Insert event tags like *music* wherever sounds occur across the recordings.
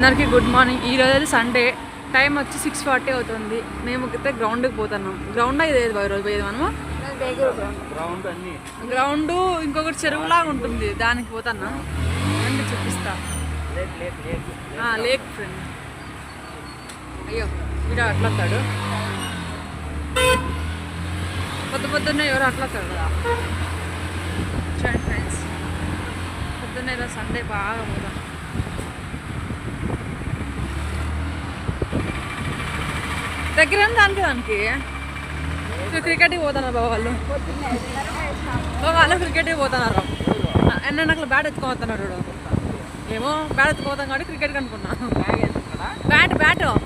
అందరికీ good morning. ఈ రోజు అయితే సండే టైం వచ్చి సిక్స్ ఫార్టీ అవుతుంది. మేము అయితే గ్రౌండ్కి పోతున్నాం. గ్రౌండ్ ఇది ఏది రోజు పోయేది మనము? గ్రౌండ్ ఇంకొకటి చెరువులాగా ఉంటుంది. దానికి పోతున్నా. రండి చూపిస్తా. లేక్ ఫ్రెండ్ అయ్యో వీడు అట్లా వస్తాడు పొద్దు పొద్దున్నే ఎవరు అట్లా వస్తాడు కదా? చూడండి ఫ్రెండ్స్ పొద్దున్నే ఇలా సండే బాగా పోతాం. దగ్గర దానికి? దానికి క్రికెట్కి పోతున్నారు బాబా వాళ్ళు. బాబా వాళ్ళు క్రికెట్కి పోతున్నారు. ఎన్న నాకు బ్యాట్ ఎత్తుకోతున్నారు చూడు. ఏమో బ్యాట్ ఎత్తుకోతాం కాబట్టి క్రికెట్ వేసుకున్నాడా బ్యాట్ బ్యాట్ అక్కడ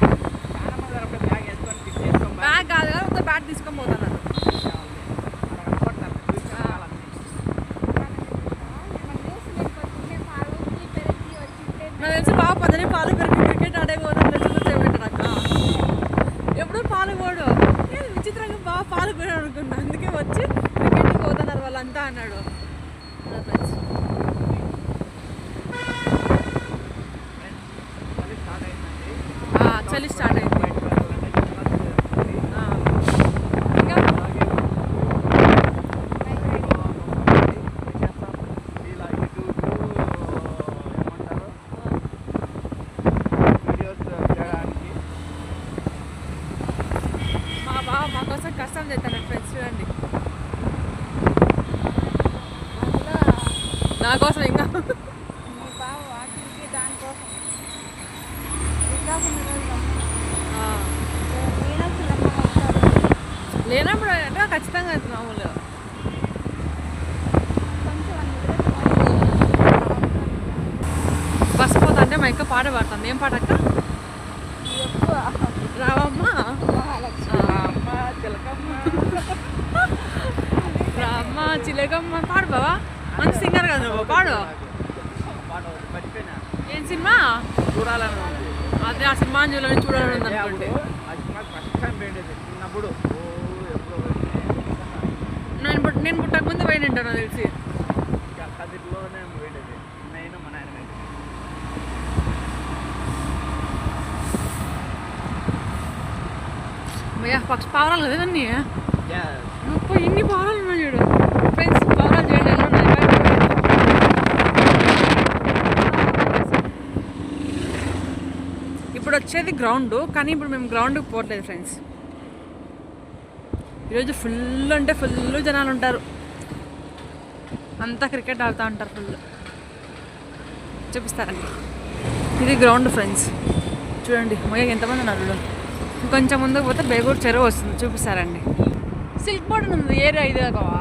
బ్యాగ్ కాదు కదా బ్యాట్ తీసుకొని పోతున్నారు. నాకు తెలిసి బాగా పదని పాలు పెరిగి క్రికెట్ ఆడే పోతాను చూపించబెట్టాడు అక్క ఎప్పుడు పాలు పోడు ఏ విచిత్రంగా బాగా పాలు పోయాడు అనుకున్నా అందుకే వచ్చి క్రికెట్కి పోతున్నారు వాళ్ళంతా అన్నాడు. నా friends. ఆ, చలి స్టార్ట్ అయింది ఆ. ఇంకా మా బావ మా కోసం కష్టం చేస్తాను ఫ్రెండ్స్ చూడండి నా కోసం ఇంకా. లేనప్పుడు అంటే ఖచ్చితంగా అది మామూలుగా బస్ పోతా అంటే మా ఇంకా పాట పాడుతుంది ఏం పాట అక్క రామ్మ పాడు బావా మంచి సింగర్ కదా నువ్వు పాడు. ఏం సినిమా? చూడాలని అదే ఆ సినిమా చూడాలని చూడాలని ఉంది చిన్నప్పుడు ఓ నేను నేను పుట్టక ముందు పోయి ఉంటాను తెలిసి. పక్షి పావురాలు కదా అన్నీ ముప్పై ఇన్ని పావురాలు ఉన్నాయి చూడు ఫ్రెండ్స్ పావురాలు చేయండి ఎలా ఉన్నాయి? ఇప్పుడు వచ్చేది గ్రౌండ్ కానీ ఇప్పుడు మేము గ్రౌండ్కి పోవట్లేదు ఫ్రెండ్స్. ఈరోజు ఫుల్ అంటే ఫుల్ జనాలు ఉంటారు. అంతా క్రికెట్ ఆడుతూ ఉంటారు ఫుల్. చూపిస్తారండి. ఇది గ్రౌండ్ ఫ్రెండ్స్. చూడండి మొయ్య ఎంతమంది ఉన్నారు. ఇంకొంచెం ముందుకు పోతే బేగూరు చెరువు వస్తుంది చూపిస్తారండి. సిల్క్ బోర్డ్ ఉంది ఏరియా ఇదే కావా.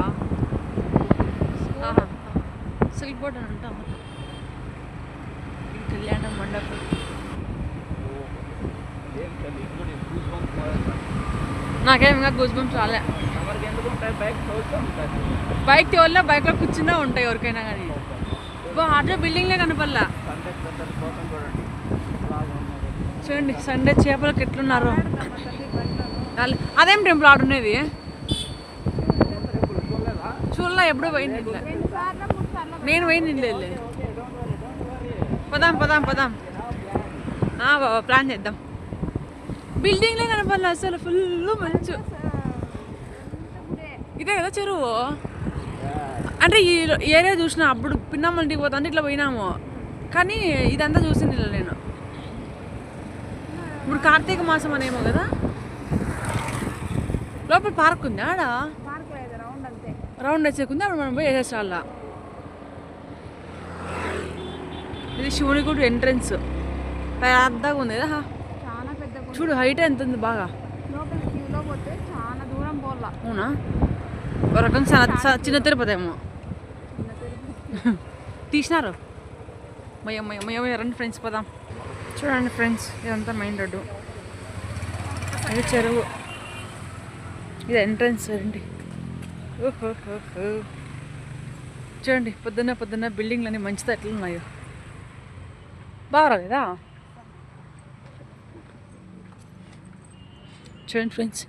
సిల్క్ బోర్డ్ అని ఉంటాం ఇది కళ్యాణ మండపం ఏం తెలియదు ఇంకోటి గూస్ బంప్స్ మోడల్ నాకేం ఇంకా గూస్ బంప్స్ రాలే. బైక్ బైక్ తోలినా బైక్లో కూర్చున్నా ఉంటాయి ఎవరికైనా కానీ. బా అట్లా బిల్డింగ్లే కనపల్లా చూడండి సండే చేపలకు ఎట్లున్నారు. అదేం టెంపుల్ ఆడున్నది ఉండేది? చూడలే ఎప్పుడో పోయింది ఇట్లా. నేను పోయింది లేదు పదాం పదాం పదాం. బాబా ప్లాన్ చేద్దాం. బిల్డింగ్లే కనపడలేదు అసలు ఫుల్ మంచు. ఇదే కదా చెరువు? అంటే ఈ ఏరియా చూసిన అప్పుడు పిన్నమ్మ ఇంటికి పోతా అంటే ఇట్లా పోయినాము. కానీ ఇదంతా చూసింది ఇలా నేను. ఇప్పుడు కార్తీక మాసం అనేమో కదా? లోపల పార్క్ ఉంది ఆడ? రౌండ్ వచ్చేకుంది అప్పుడు మనం పోయి వేసేసాల ఇది శివుని గుడి ఎంట్రన్స్ పెద్దగా ఉంది కదా? చూడు హైట్ ఎంత ఉంది బాగా. అవునా? ఒక రకం చిన్న తిరుపతి. ఏమో తీసినారు? మయ్య మయ్య రండి ఫ్రెండ్స్ పోదాం. చూడండి ఫ్రెండ్స్ ఇదంతా మెయిన్ రోడ్డు. ఇది చెరువు. ఇది ఎంట్రన్స్ రండి. చూడండి పొద్దున్న పొద్దున్న బిల్డింగ్లన్నీ మంచితో ఎట్లా ఉన్నాయో బాగా రాలేదా? చూడండి ఫ్రెండ్స్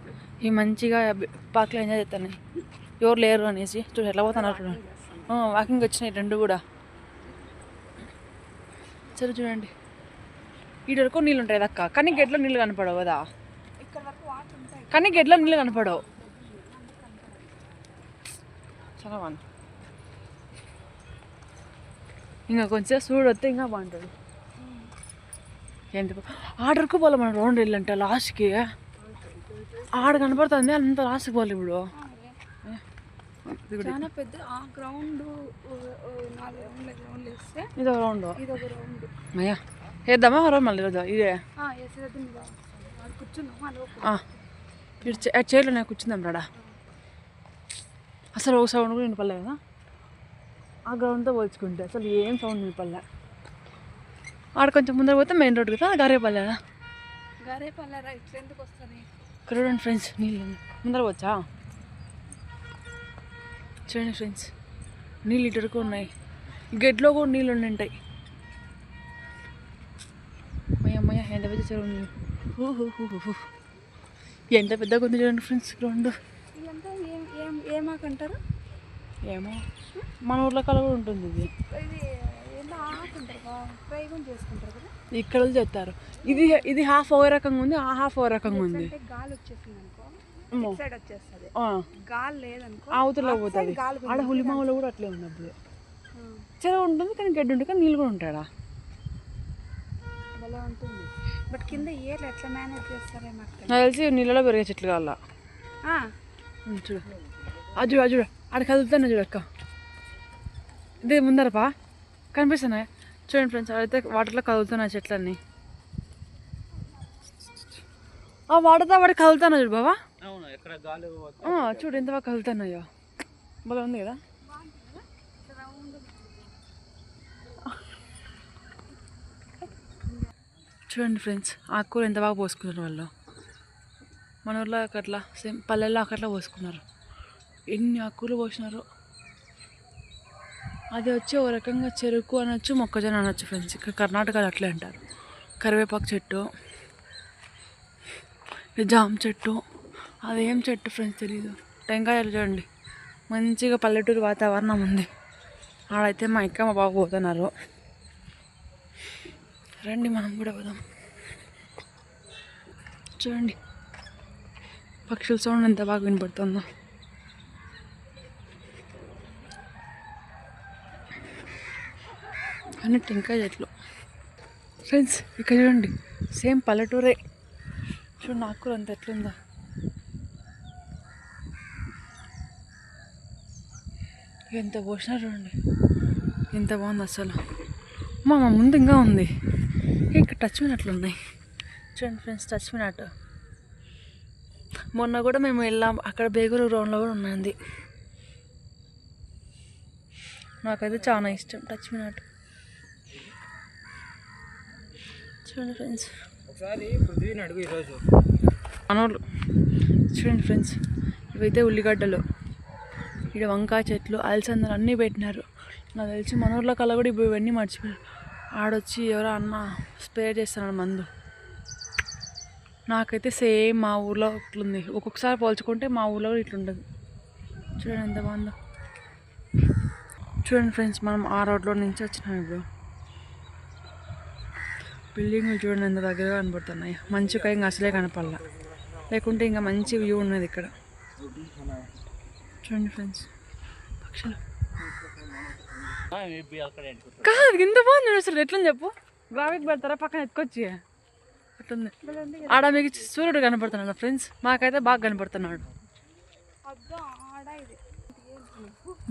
ఈ మంచిగా పార్క్లో ఎంజాయ్ చేస్తున్నాయి. ఎవరు లేరు అనేసి చూడు ఎట్లా పోతున్నారు చూడండి వాకింగ్ వచ్చినాయి రెండు కూడా. సరే చూడండి. ఇటు వరకు నీళ్ళు ఉంటాయి కదా అక్క? కానీ గెట్లో నీళ్ళు కనపడవు కదా? కానీ గెట్లో నీళ్ళు కనపడవు. చాలా బాగుంది. ఇంకా కొంచెం చూడొస్తే ఇంకా బాగుంటుంది. ఎందుకు ఆర్డర్కు పోలే మనం రౌండ్ వెళ్ళంటే లాస్ట్కి ఆడ కనపడుతుంది అంత లాస్ట్కి పోలే ఇప్పుడు చాలా పెద్ద ఆ గ్రౌండ్ నాలుగు రౌండ్ల గ్రౌండ్ వేస్తే ఇది ఒక రౌండ్ ఇది ఒక రౌండ్ అయ్యా వేద్దామా రోజు మళ్ళీ రోజు ఇదే. ఆ చైర్లో నేను కూర్చుందాం రాడా? అసలు ఒక సౌండ్ కూడా వినపడలే కదా? ఆ గ్రౌండ్తో పోల్చుకుంటే అసలు ఏం సౌండ్ వినపడలే. ఆడ కొంచెం ముందర పోతే మెయిన్ రోడ్ కదా గారేపల్లె గరే పల్లెరా ఇట్లా ఎందుకు వస్తుంది? ఇక్కడ చూడండి ఫ్రెండ్స్ నీళ్ళు ముందర వచ్చా? చూడండి ఫ్రెండ్స్ నీళ్ళు ఇటు వరకు ఉన్నాయి. గెడ్లో కూడా నీళ్ళు ఉండి ఉంటాయి అమ్మయ్య అమ్మయ్య ఎంత పెద్ద చెరువు హూ. ఎంత పెద్దగా ఉంది చూడండి ఫ్రెండ్స్ గ్రౌండ్ ఏమాకంటారు ఏమో. మన ఊర్లో కల కూడా ఉంటుంది. ఇది చేసుకుంటారు కదా. ఇక్కడ చెప్తారు ఇది ఇది హాఫ్ ఓ రకంగా ఉంది ఆ హాఫ్ ఓ రకంగా ఉంది. గాలి వచ్చేసింది అనుకో. సైడ్ వచ్చేస్తుంది. గాలి లేదనుకో అవతల పోతుంది. ఆడ హులిమావులో కూడా అట్లే ఉంది అప్పుడు చెరువు ఉంటుంది కానీ గడ్డి ఉంటుంది కానీ నీళ్ళు కూడా ఉంటాడా ఉంటుంది. బట్ కింద ఏర్లు ఎట్లా మేనేజ్ చేస్తారే. నాకు తెలిసి నీళ్ళలో పెరిగే చెట్లు కావాలా? చూడు. అది చూడు అది చూడు. ఆడ కదులుతాను చూడు అక్క. ఇదే ముందరపా? కనిపిస్తున్నాయి? చూడండి ఫ్రెండ్స్ అయితే వాటర్లో కదులుతున్నాయి చెట్లన్నీ. ఆ వాటర్తో వాడి కదులుతాను చూడు ఆ, చూడు ఎంత బాగా కదులుతున్నాయో. బాగా ఉంది కదా. చూడండి ఫ్రెండ్స్ ఆకుకూర ఎంత బాగా పోసుకున్నారు వాళ్ళు. మన ఊర్లో అట్లా సేమ్ పల్లెల్లో అక్కట్లా పోసుకున్నారు. ఎన్ని ఆకుకూరలు పోసినారు. అది వచ్చి ఓ రకంగా చెరుకు అనొచ్చు మొక్కజొన్న అనొచ్చు ఫ్రెండ్స్ ఇక్కడ కర్ణాటకలో అట్లే అంటారు. కరివేపాకు చెట్టు జామ చెట్టు. అదేం చెట్టు ఫ్రెండ్స్ తెలీదు. టెంకాయలు చూడండి. మంచిగా పల్లెటూరు వాతావరణం ఉంది. ఆడైతే మా ఇక్క మా బాబు పోతున్నారు. రండి మనం కూడా పోదాం. చూడండి. పక్షుల సౌండ్ ఎంత బాగా వినపడుతుందో. కానీ టెంకాయ చెట్లు. ఫ్రెండ్స్ ఇక్కడ చూడండి సేమ్ పల్లెటూరే. చూడు నాకు అంత ఎట్లుందా? ఎంత పోసినా చూడండి ఎంత బాగుంది అసలు. మా మా ముందు ఇంకా ఉంది. ఇంకా టచ్ మినట్లు ఉన్నాయి. చూడండి ఫ్రెండ్స్ టచ్ మినట్ మొన్న కూడా మేము వెళ్ళాం అక్కడ బేగూరు గ్రౌండ్లో కూడా ఉన్నది. నాకైతే చాలా ఇష్టం టచ్ మినట్ చూడండి ఫ్రెండ్స్. ఒకసారి పృథ్వీని అడుగు ఈరోజు. మనోళ్ళు చూడండి ఫ్రెండ్స్ ఇవైతే ఉల్లిగడ్డలు. ఇక్కడ వంకాయ చెట్లు అలసందలు అన్నీ పెట్టినారు. నాకు తెలిసి మన ఊర్లో కల్లా కూడా ఇప్పుడు ఇవన్నీ మర్చిపోయారు. ఆడొచ్చి ఎవరో అన్న స్ప్రే చేస్తున్నాడు మందు. నాకైతే సేమ్ మా ఊర్లో ఇట్లుంది ఒక్కొక్కసారి పోల్చుకుంటే మా ఊర్లో కూడా ఇట్లుంటుంది. చూడండి ఎంత బాగుందో చూడండి ఫ్రెండ్స్ మనం ఆ రోడ్లో నుంచి వచ్చినాం ఇప్పుడు. బిల్డింగ్లు చూడండి ఎంత దగ్గరగా కనపడుతున్నాయి. మంచిగా ఇంకా అసలే కనపడాల. లేకుంటే ఇంకా మంచి వ్యూ ఉన్నది ఇక్కడ. చూడండి ఫ్రెండ్స్ పక్షులు. కాదు ఇంత బాగుంది అసలు. ఎట్లా చెప్పు. గ్రావిక్ పెడతారా? పక్కన ఎత్తుకొచ్చి అట్లుంది. ఆడ మీకు సూర్యుడు కనపడుతున్నాడు ఫ్రెండ్స్ మాకైతే బాగా కనపడుతున్నాడు.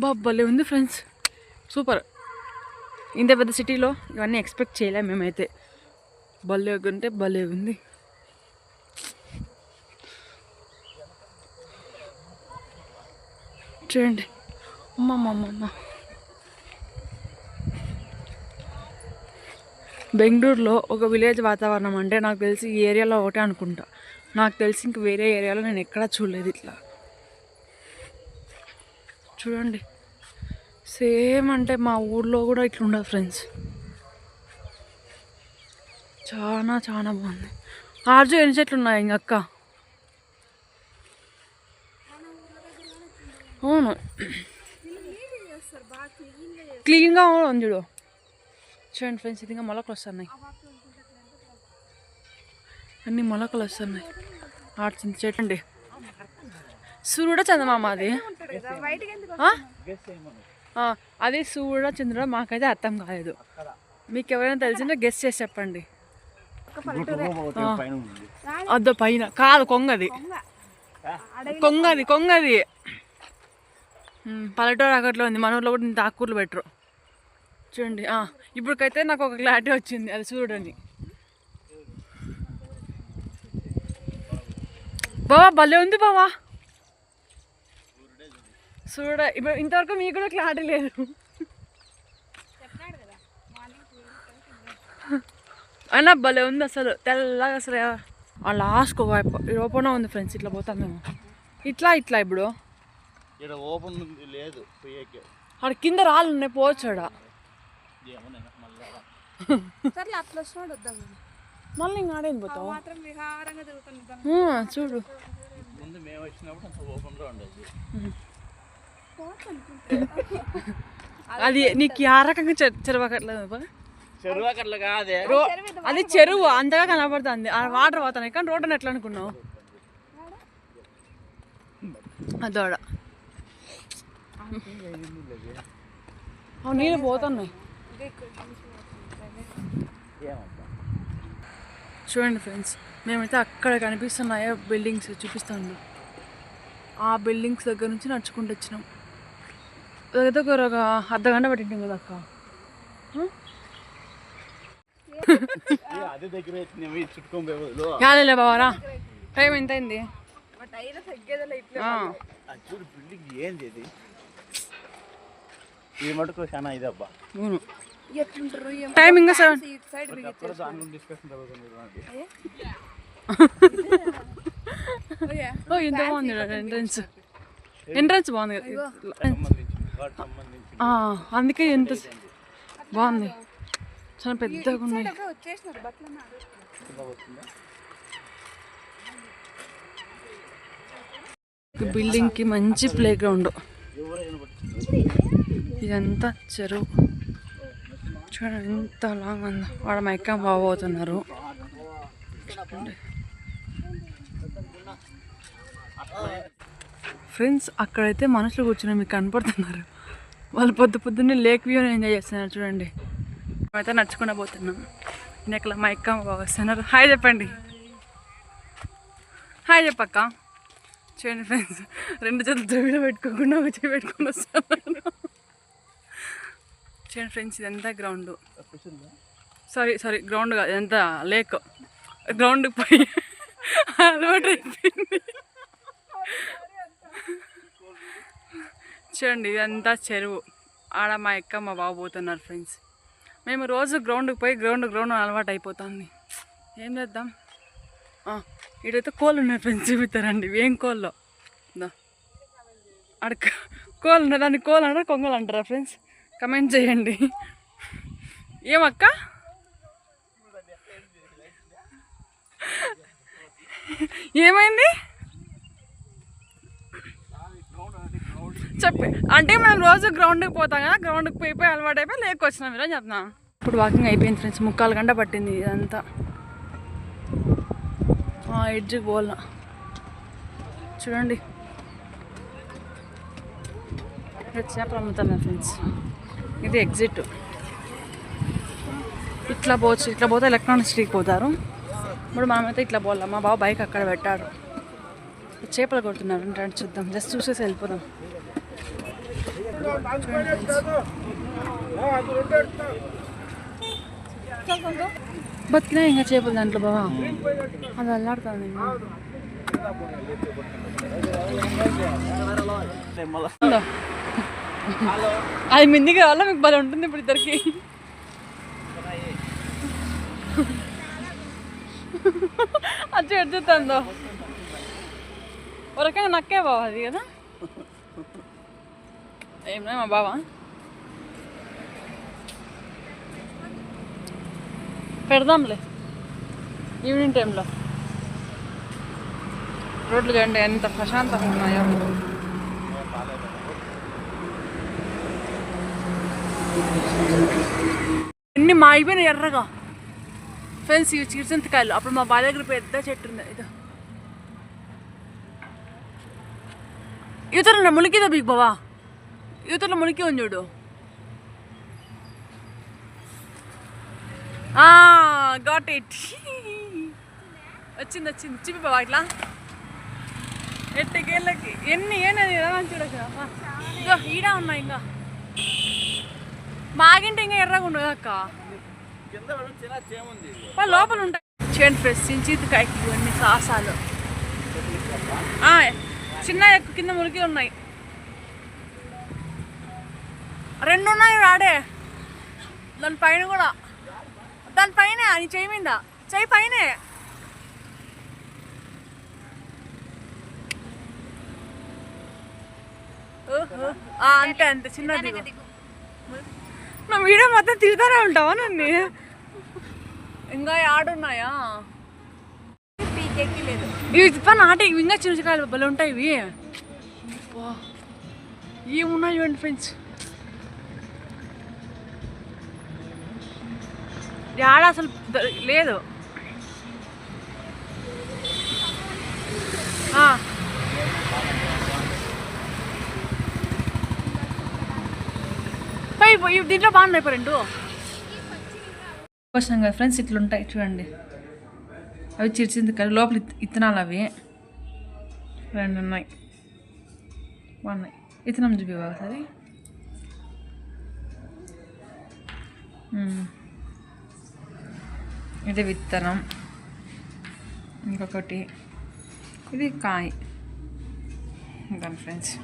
బాబ్బలే ఉంది ఫ్రెండ్స్ సూపర్. ఇంత పెద్ద సిటీలో ఇవన్నీ ఎక్స్పెక్ట్ చేయలేము మేమైతే. భలే ఉంటే భలే ఉంది. చూడండి. అమ్మమ్మమ్మ బెంగళూరులో ఒక విలేజ్ వాతావరణం అంటే నాకు తెలిసి ఈ ఏరియాలో ఒకటే అనుకుంటా. నాకు తెలిసి ఇంక వేరే ఏరియాలో నేను ఎక్కడా చూడలేదు ఇట్లా. చూడండి. సేమ్ అంటే మా ఊర్లో కూడా ఇట్లుండదు ఫ్రెండ్స్. చాలా చాలా బాగుంది. ఆర్జు ఎన్ని చెట్లు ఉన్నాయి ఇంక అక్క? అవును. క్లీన్గా ఉంది చూడు. చూడండి ఫ్రెండ్స్ ఇది ఇంకా మొలకలు వస్తున్నాయి. అన్ని మొలకలు వస్తున్నాయి. ఆడుతుంది చెట్టండి సూర్యుడ చందమామ అది? అది సూర్యుడ చంద్రుడ మాకైతే అర్థం కాలేదు. మీకు ఎవరైనా తెలిసిందో గెస్ట్ చేసి చెప్పండి. అద్దో పైన కాదు కొంగది. కొంగది కొంగది. పల్లెటూరు అక్కట్లో ఉంది. మన ఊర్లో కూడా ఇంత ఆకుకూరలు పెట్టరు. చూడండి ఆ, ఇప్పటికైతే నాకు ఒక క్లారిటీ వచ్చింది. అది సూర్యుడు అని బావా భలే ఉంది బావా. చూడ ఇప్పుడు ఇంతవరకు మీకు కూడా క్లారిటీ లేదు. అయినా భలే ఉంది అసలు. తెల్లగా అసలు ఆ లాస్ట్ ఒక వైపు ఓపెన్ ఉంది ఫ్రెండ్స్ ఇట్లా పోతాం మేము. ఇట్లా ఇట్లా ఇప్పుడు. ఇక్కడ ఓపెన్ ఉంది లేదు ఆడ కింద రాళ్ళు ఉన్నాయి ఏమన్నా మళ్ళీ ఇంకా ఆడేం పోతావు? చూడు. ముందు మేము వచ్చినప్పుడు అంత ఓపెన్గా ఉండదు. అది నీకు ఆ రకంగా చెరవకట్లేదు? చెరువు అక్కడ కాదే. అది చెరువు అంతగా కనబడుతుంది. ఆ వాటర్ పోతాను కానీ రోడ్డు ఎట్లా అనుకున్నావు? అదోడ. నీళ్ళు పోతున్నాయి. చూడండి ఫ్రెండ్స్ మేమైతే అక్కడ కనిపిస్తున్నాయో బిల్డింగ్స్ చూపిస్తాను. ఆ బిల్డింగ్స్ దగ్గర నుంచి నడుచుకుంటూ వచ్చినాం. దగ్గర ఒక అర్ధ గంట పట్టింటాం కదా అక్క ఆ? ఏ, అదే దగ్గర వచ్చినాము ఈ చుట్టుకొని పోయే బావారా టైం ఎంత అయింది? చూడు బిల్డింగ్ ఏంది ఇది? ఈ మటుకు చాలా ఇదబ్బా. అవును. ఎట్లుంటారు ఏమో. టైం ఇంకా సెవెన్. *laughs* ఓ బాగుంది ఎంట్రన్స్ ఎంట్రన్స్ బాగుంది. అందుకే ఎంత బాగుంది. చాలా పెద్దగా ఉన్నాయి. బట్టలన్నా బిల్డింగ్కి మంచి ప్లే గ్రౌండ్ ఇదంతా చెరువు. చూడండి ఎంత లాంగ్ ఉందో. వాడ మైకా బాగోతున్నారు ఫ్రెండ్స్ అక్కడైతే మనుషులు కూర్చుని మీకు కనపడుతున్నారు. వాళ్ళు పొద్దు పొద్దున్నే లేక్ వ్యూ ఎంజాయ్ చేస్తున్నారు. చూడండి. మేమైతే నడుచుకుంటూ పోతున్నాం. వెనకల మా ఎక్క బాబు వస్తున్నారు. హాయ్ చెప్పండి. హాయ్ చెప్పక్క. చూడండి ఫ్రెండ్స్ రెండు చేతులు దొవిడ పెట్టుకోకుండా ఒక చేయి పెట్టుకొని వస్తాను చూడండి ఫ్రెండ్స్ ఇదంతా గ్రౌండ్ సారీ సారీ గ్రౌండ్ కాదు ఇదంతా లేక్ గ్రౌండ్ పోయి అలవాటు అయిపోయింది. చూడండి ఇదంతా చెరువు. ఆడ మా ఎక్క మా బాబు పోతున్నారు ఫ్రెండ్స్ మేము రోజు గ్రౌండ్కి పోయి గ్రౌండ్ గ్రౌండ్ అలవాటు అయిపోతుంది. ఏం చేద్దాం? ఇడైతే కోళ్ళు ఉన్నాయి ఫ్రెండ్స్ చూపిస్తారండి. ఏం కోళ్ళు? అడక అక్కడ కోళ్ళు ఉన్నాయి. దాన్ని కోళ్ళు అంటారా కొంగలు అంటారా ఫ్రెండ్స్? కమెంట్ చేయండి. ఏమక్క ఏమైంది? చెప్పి. అంటే మనం రోజు గ్రౌండ్కి పోతాం కదా గ్రౌండ్కి పోయి పోయి అలవాటు అయిపోయి లేక్ వచ్చినాం. ఈరోజు చెప్తున్నా. ఇప్పుడు వాకింగ్ అయిపోయింది ఫ్రెండ్స్ ముక్కాలు గంట పట్టింది ఇదంతా. ఎడ్జ్కి పోలా చూడండి. ఇక్కడ చేపలు అమ్ముతున్నారు ఫ్రెండ్స్ ఇది ఎగ్జిట్ ఇట్లా పోవచ్చు. ఇట్లా పోతే ఎలక్ట్రానిక్ స్ట్రీట్ పోతారు. ఇప్పుడు మనమైతే ఇట్లా పోలాం మా బాబు బైక్ అక్కడ పెట్టాడు. చేపలు కొడుతున్నారు అంటే చూద్దాం. జస్ట్ చూసేసి వెళ్ళిపోదాం. బతికినా ఇంకా చేపలు దాంట్లో బావా? అది అల్లాడుతుంది అది మింది కావాలా? మీకు భలే ఉంటుంది ఇప్పుడు ఇద్దరికి. అది ఎడుతుందో ఒక రకంగా నక్కే బావా అది కదా? ఏమన్నా మా బావా పెడదాంలే ఈవినింగ్ టైంలో రోడ్లు చూడండి ఎంత ప్రశాంతంగా ఉన్నాయో మా మాగిపోయినాయి ఎర్రగా ఫ్రెండ్స్ ఇవి చిరుసంతకాయలు అప్పుడు మా బాల దగ్గర పెద్ద చెట్టు ఉంది ఇదో యువతలో ములికిదా బిగ్ బావా యూతలో మునికి ఉంది చూడు. గాట్ ఇట్ వచ్చింది వచ్చింది. చూపి బాబా ఇట్లా. ఎట్టకేళ్ళకి ఎన్ని ఏనది ఎలా చూడక ఈడ ఉన్నాయి ఇంకా. మాగింటే ఇంకా ఎర్రగా ఉండదు అక్క. లోపల ఉంటాయి చేయండి ఫ్రెష్ చించితకాయకి ఇవన్నీ సాసాలు. ఆ, చిన్న ఎక్కువ కింద మురికి ఉన్నాయి. రెండు ఉన్నాయి ఆడే దాని పైన కూడా. దాని పైన నీ చేయి మీద. చెయ్యి పైన. ఆ, అంతే అంతే. చిన్న నా వీడియో మొత్తం తిరుగుతూనే ఉంటావా నన్ను? ఇంకా ఆడున్నాయా లేదు ఇవి తిప్ప నాటే ఇవి ఇంకా చిన్న చిన్నకాయలు భలే ఉంటాయి ఇవి. ఏమున్నాయి చూడండి ఫ్రెండ్స్ ఆడ అసలు లేదు. దీంట్లో బాగున్నాయి పో రెండు. క్వశ్చన్ కదా ఫ్రెండ్స్ ఇట్లుంటాయి చూడండి. అవి చిరిచింది కదా లోపల ఇత్తనాలు అవి. రెండు ఉన్నాయి. బాగున్నాయి ఇతనం చూపి ఒకసారి. Hmm. ఇది విత్తనం. ఇంకొకటి. ఇది కాయ. దాని ఫ్రెండ్స్.